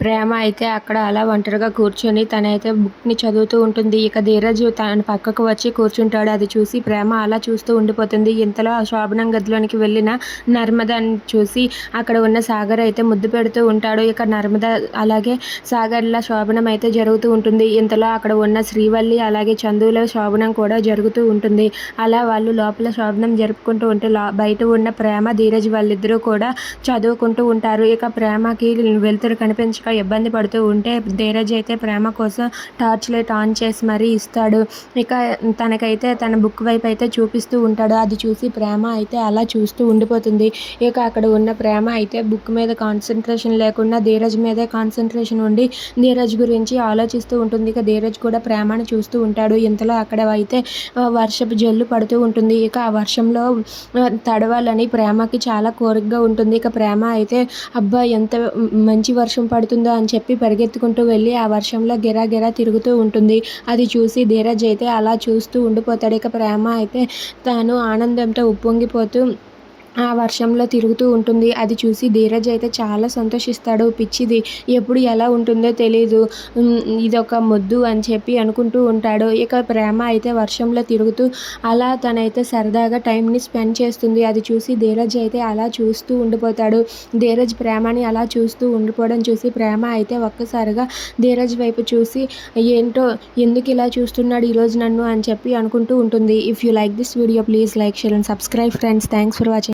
ప్రేమ అయితే అక్కడ అలా ఒంటరిగా కూర్చొని తనైతే బుక్ని చదువుతూ ఉంటుంది. ఇక ధీరజ్ తన పక్కకు వచ్చి కూర్చుంటాడు. అది చూసి ప్రేమ అలా చూస్తూ ఉండిపోతుంది. ఇంతలో ఆ శోభనం గదిలోనికి వెళ్ళిన నర్మదని చూసి అక్కడ ఉన్న సాగర్ అయితే ముద్దు పెడుతూ ఉంటాడు. ఇక నర్మద అలాగే సాగర్ల శోభనం అయితే జరుగుతూ ఉంటుంది. ఇంతలో అక్కడ ఉన్న శ్రీవల్లి అలాగే చందువుల శోభనం కూడా జరుగుతూ ఉంటుంది. అలా వాళ్ళు లోపల శోభనం జరుపుకుంటూ ఉంటే బయట ఉన్న ప్రేమ ధీరజ్ వాళ్ళిద్దరూ కూడా చదువుకుంటూ ఉంటారు. ఇక ప్రేమకి వెలుతురు కనిపించ ఇబ్బంది పడుతూ ఉంటే ధీరజ్ అయితే ప్రేమ కోసం టార్చ్ లైట్ ఆన్ చేసి మరీ ఇస్తాడు. ఇక తనకైతే తన బుక్ వైపు అయితే చూపిస్తూ ఉంటాడు. అది చూసి ప్రేమ అయితే అలా చూస్తూ ఉండిపోతుంది. ఇక అక్కడ ఉన్న ప్రేమ అయితే బుక్ మీద కాన్సన్ట్రేషన్ లేకుండా ధీరజ్ మీదే కాన్సన్ట్రేషన్ ఉండి ధీరజ్ గురించి ఆలోచిస్తూ ఉంటుంది. ఇక ధీరజ్ కూడా ప్రేమను చూస్తూ ఉంటాడు. ఇంతలో అక్కడ అయితే వర్షపు జల్లు పడుతూ ఉంటుంది. ఇక ఆ వర్షంలో తడవాలని ప్రేమకి చాలా కోరికగా ఉంటుంది. ఇక ప్రేమ అయితే అబ్బా ఎంత మంచి వర్షం పడుతుంది అని చెప్పి పరిగెత్తుకుంటూ వెళ్ళి ఆ వర్షంలో గిరా తిరుగుతూ ఉంటుంది. అది చూసి ధీరజ్ అయితే అలా చూస్తూ ఉండిపోతాడు. ఇక ప్రేమ అయితే తాను ఆనందంతో ఉప్పొంగిపోతూ ఆ వర్షంలో తిరుగుతూ ఉంటుంది. అది చూసి ధీరజ్ అయితే చాలా సంతోషిస్తాడు. పిచ్చిది ఎప్పుడు ఎలా ఉంటుందో తెలీదు. ఇదొక మొద్దు అని చెప్పి అనుకుంటూ ఉంటాడు. ఇక ప్రేమ అయితే వర్షంలో తిరుగుతూ అలా తనైతే సరదాగా టైంని స్పెండ్ చేస్తుంది. అది చూసి ధీరజ్ అయితే అలా చూస్తూ ఉండిపోతాడు. ధీరజ్ ప్రేమని అలా చూస్తూ ఉండిపోవడం చూసి ప్రేమ అయితే ఒక్కసారిగా ధీరజ్ వైపు చూసి ఏంటో ఎందుకు ఇలా చూస్తున్నాడు ఈరోజు నన్ను? అని చెప్పి అనుకుంటూ ఉంటుంది. If you like this video please like share and subscribe friends thanks for watching